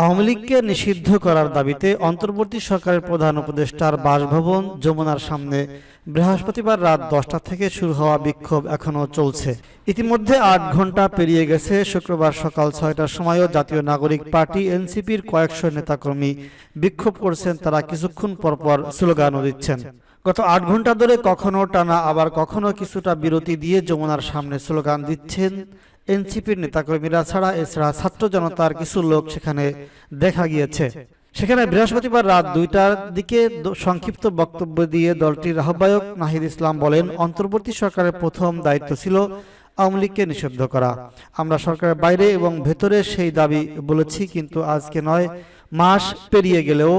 আওয়ামী লীগকে নিষিদ্ধ করার দাবিতে অন্তর্বর্তী সরকারের প্রধান উপদেষ্টার বাসভবন যমুনার সামনে বৃহস্পতিবার রাত দশটা থেকে শুরু হওয়া বিক্ষোভ এখনও চলছে। ইতিমধ্যে আট ঘণ্টা পেরিয়ে গেছে। শুক্রবার সকাল ছয়টার সময়ও জাতীয় নাগরিক পার্টি এনসিপির কয়েকশো নেতাকর্মী বিক্ষোভ করছেন। তারা কিছুক্ষণ পরপর স্লোগানও দিচ্ছেন। গত আট ঘণ্টা ধরে কখনো টানা, আবার কখনো কিছুটা বিরতি দিয়ে যমুনার সামনে স্লোগান দিচ্ছেন এনসিপির নেতাকর্মীরা ছাড়া এছাড়া ছাত্র জনতার কিছু লোক সেখানে দেখা গিয়েছে। সেখানে বৃহস্পতিবার রাত দুইটার দিকে সংক্ষিপ্ত বক্তব্য দিয়ে দলটির আহ্বায়ক নাহিদ ইসলাম বলেন, অন্তর্বর্তী সরকারের প্রথম দায়িত্ব ছিল আওয়ামী লীগকে নিষিদ্ধ করা। আমরা সরকারের বাইরে এবং ভেতরে সেই দাবি বলেছি, কিন্তু আজকে নয়, মাস পেরিয়ে গেলেও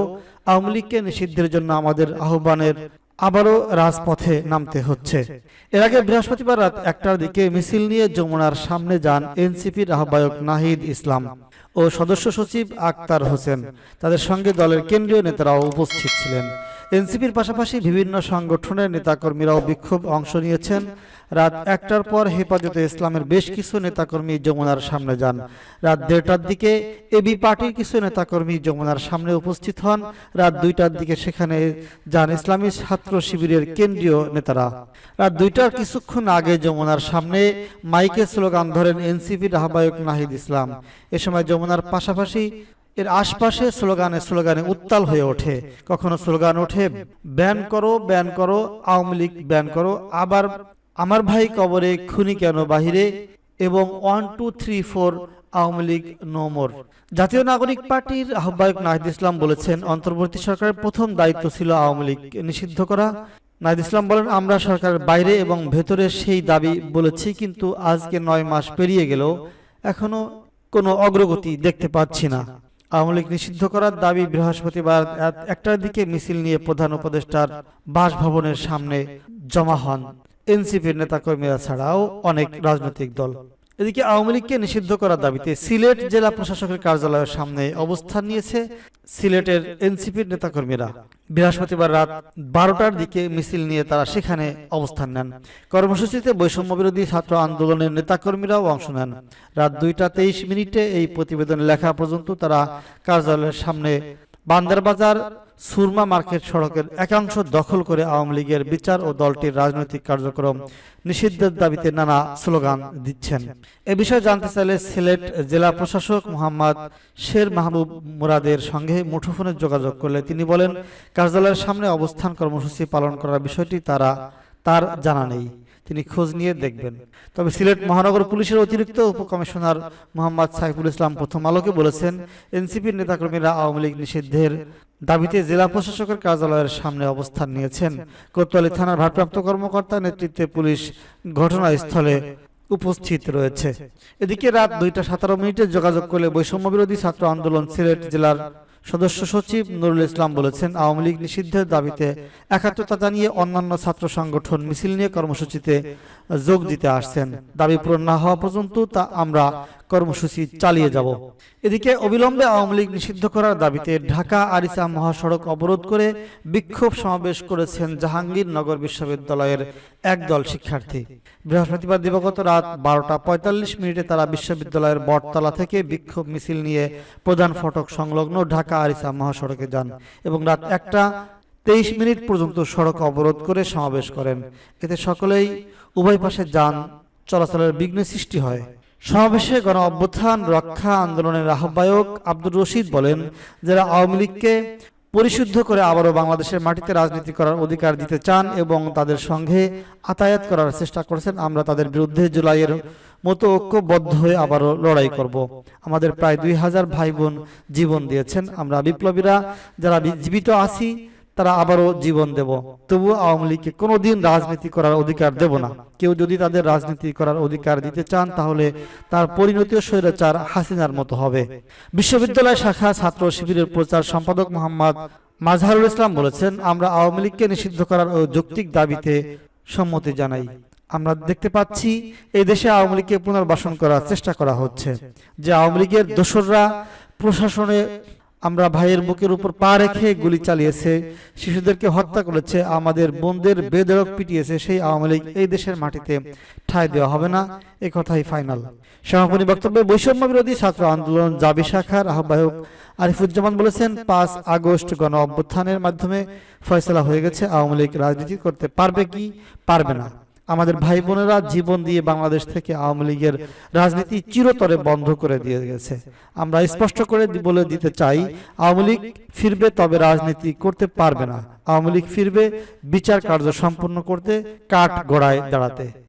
আওয়ামী লীগকে নিষিদ্ধের জন্য আমাদের আহ্বানের আবারও রাজপথে নামতে হচ্ছে। এর আগে বৃহস্পতিবার রাত একটার দিকে মিছিল নিয়ে যমুনার সামনে যান এনসিপির আহ্বায়ক নাহিদ ইসলাম ও সদস্য সচিব আক্তার হোসেন। তাদের সঙ্গে দলের কেন্দ্রীয় নেতারাও উপস্থিত ছিলেন। এনসিপির পাশাপাশি বিভিন্ন সংগঠনের নেতাকর্মীরাও বিক্ষোভ অংশ নিয়েছেন। রাত একটার পর হেফাজতে ইসলামের বেশ কিছু নেতাকর্মী যমুনার সামনে যান। রাত দেড়টার দিকে এবি পার্টির কিছু নেতাকর্মী যমুনার সামনে উপস্থিত হন। রাত দুইটার দিকে সেখানে যান ইসলামী ছাত্র শিবিরের কেন্দ্রীয় নেতারা। রাত দুইটার কিছুক্ষণ আগে যমুনার সামনে মাইকে স্লোগান ধরেন এনসিপির আহ্বায়ক নাহিদ ইসলাম। এ সময় যমুনার পাশাপাশি এর আশপাশে স্লোগানে স্লোগানে উত্তাল হয়ে ওঠে। কখনো স্লোগান ওঠে, ব্যান করো ব্যান করো, আওয়ামী লীগ ব্যান করো। আবার, আমার ভাই কবরে, খুনি কেন বাহিরে? এবং one, two, three, four, Awami League নোমর জাতীয় নাগরিক পার্টির আহ্বায়ক নাহিদ ইসলাম বলেছেন, অন্তর্বর্তী সরকারের প্রথম দায়িত্ব ছিল আওয়ামী লীগ নিষিদ্ধ করা। নাহিদ ইসলাম বলেন, আমরা সরকারের বাইরে এবং ভেতরে সেই দাবি বলেছি, কিন্তু আজকে নয় মাস পেরিয়ে গেলেও এখনও কোনো অগ্রগতি দেখতে পাচ্ছি না। আওয়ামী লীগ নিষিদ্ধ করার দাবি বৃহস্পতিবার এক- একটার দিকে মিছিল নিয়ে প্রধান উপদেষ্টার বাসভবনের সামনে জমা হন। এনসিপির নেতাকর্মীরা ছাড়াও অনেক রাজনৈতিক দল। এদিকে আওয়ামী লীগকে নিষিদ্ধ করার দাবিতে সিলেট জেলা প্রশাসকের কার্যালয়ের সামনে অবস্থান নিয়েছে সিলেটের এনসিপির নেতাকর্মীরা। বৃহস্পতিবার রাত বারোটার দিকে মিছিল নিয়ে তারা সেখানে অবস্থান নেন। কর্মসূচিতে বৈষম্য বিরোধী ছাত্র আন্দোলনের নেতাকর্মীরাও অংশ নেন। রাত দুইটা তেইশ মিনিটে এই প্রতিবেদন লেখা পর্যন্ত তারা কার্যালয়ের সামনে বান্দারবাজার সুরমা মার্কেট সড়কের একাংশ দখল করে আওয়ামী লীগের বিচার ও দলটির রাজনৈতিক কার্যক্রম নিষিদ্ধের দাবিতে নানা স্লোগান দিচ্ছেন। এ বিষয়ে জানতে চাইলে সিলেট জেলা প্রশাসক মোহাম্মদ শের মাহবুব মুরাদের সঙ্গে মুঠোফোনে যোগাযোগ করলে তিনি বলেন, কার্যালয়ের সামনে অবস্থান কর্মসূচি পালন করার বিষয়টি তারা, তার জানা নেই। তিনি খোঁজ নিয়ে দেখবেন। তবে সিলেট মহানগর পুলিশের অতিরিক্ত উপকমিশনার মোহাম্মদ সাইফুল ইসলাম প্রথম আলোকে বলেছেন, এনসিপির নেতাকর্মীরা আওয়ামী লীগ নিষিদ্ধের দাবিতে জেলা প্রশাসকের কার্যালয়ের সামনে অবস্থান নিয়েছেন। কোতোয়ালি থানার ভারপ্রাপ্ত কর্মকর্তা নেতৃত্বে পুলিশ ঘটনাস্থলে উপস্থিত রয়েছে। এদিকে রাত দুইটা সতেরো মিনিটে যোগাযোগ করলে বৈষম্য বিরোধী ছাত্র আন্দোলন সিলেট জেলার সদস্য সচিব নুরুল ইসলাম বলেছেন, আওয়ামী লীগ নিষিদ্ধের দাবিতে একাত্মতা জানিয়ে অন্যান্য ছাত্র সংগঠন মিছিল নিয়ে কর্মসূচিতে যোগ দিতে আসছেন। দাবি পূরণ না হওয়া পর্যন্ত তা আমরা কর্মসূচি চালিয়ে যাব। এদিকে অবিলম্বে আওয়ামী লীগ নিষিদ্ধ করার দাবিতে ঢাকা আরিসা মহাসড়ক অবরোধ করে বিক্ষোভ সমাবেশ করেছেন জাহাঙ্গীরনগর বিশ্ববিদ্যালয়ের একদল শিক্ষার্থী। বৃহস্পতিবার দিবাগত রাত বারোটা পঁয়তাল্লিশ মিনিটে তারা বিশ্ববিদ্যালয়ের বটতলা থেকে বিক্ষোভ মিছিল নিয়ে প্রধান ফটক সংলগ্ন ঢাকা আরিসা মহাসড়কে যান এবং রাত একটা তেইশ মিনিট পর্যন্ত সড়ক অবরোধ করে সমাবেশ করেন। এতে সকলেই উভয় পাশে যান, চলাচলের বিঘ্ন সৃষ্টি হয়। সমাবেশে গণ অভ্যুত্থান, রক্ষা আন্দোলনের আহ্বায়ক আব্দুর রশিদ বলেন যারা আওয়ামী লীগকে পরিশুদ্ধ করে আবারও বাংলাদেশের মাটিতে রাজনীতি করার অধিকার দিতে চান এবং তাদের সঙ্গে আতায়াত করার চেষ্টা করেছেন, আমরা তাদের বিরুদ্ধে জুলাইয়ের মতো ঐক্যবদ্ধ হয়ে আবারও লড়াই করব। আমাদের প্রায় দুই হাজার ভাই বোন জীবন দিয়েছেন। আমরা বিপ্লবীরা যারা জীবিত আছি তারা আবারও জীবন দেব। তবুও আওয়ামী লীগকে কোনোদিন রাজনীতি করার অধিকার দেব না। কেউ যদি তাদের রাজনীতি করার অধিকার দিতে চান, তাহলে তার পরিণতিও স্বৈরাচার হাসিনার মতো হবে। বিশ্ববিদ্যালয় শাখা ছাত্র শিবিরের প্রচার সম্পাদক মোহাম্মদ মাজহারুল ইসলাম বলেছেন, আমরা আওয়ামী লীগকে নিষিদ্ধ করার যৌক্তিক দাবিতে সম্মতি জানাই। আমরা দেখতে পাচ্ছি এই দেশে আওয়ামী লীগকে পুনর্বাসন করার চেষ্টা করা হচ্ছে। যে আওয়ামী লীগের দোসররা প্রশাসনে আমরা ভাইয়ের বুকের উপর পা রেখে গুলি চালিয়েছে, শিশুদেরকে হত্যা করেছে, আমাদের বোনদের বেদরক পিটিয়েছে সেই আওয়ামী লীগ এই দেশের মাটিতে। ঠাঁই দেওয়া হবে না, এ কথাই ফাইনাল। সমাপনী বক্তব্যে বৈষম্য বিরোধী ছাত্র আন্দোলন জাবি শাখার আহ্বায়ক আরিফুজ্জামান বলেছেন, পাঁচ আগস্ট গণ অভ্যুত্থানের মাধ্যমে ফয়সলা হয়ে গেছে, আওয়ামী লীগ রাজনীতি করতে পারবে কি, পারবে না। আমাদের ভাই বোনেরা জীবন দিয়ে বাংলাদেশ থেকে আওয়ামী লীগের রাজনীতি চিরতরে বন্ধ করে দিয়ে গেছে। আমরা স্পষ্ট করে বলে দিতে চাই আওয়ামী লীগ ফিরবে তবে রাজনীতি করতে পারবে না। আওয়ামী লীগ ফিরবে বিচার কার্য সম্পন্ন করতে কাঠ গড়ায় দাঁড়াতে।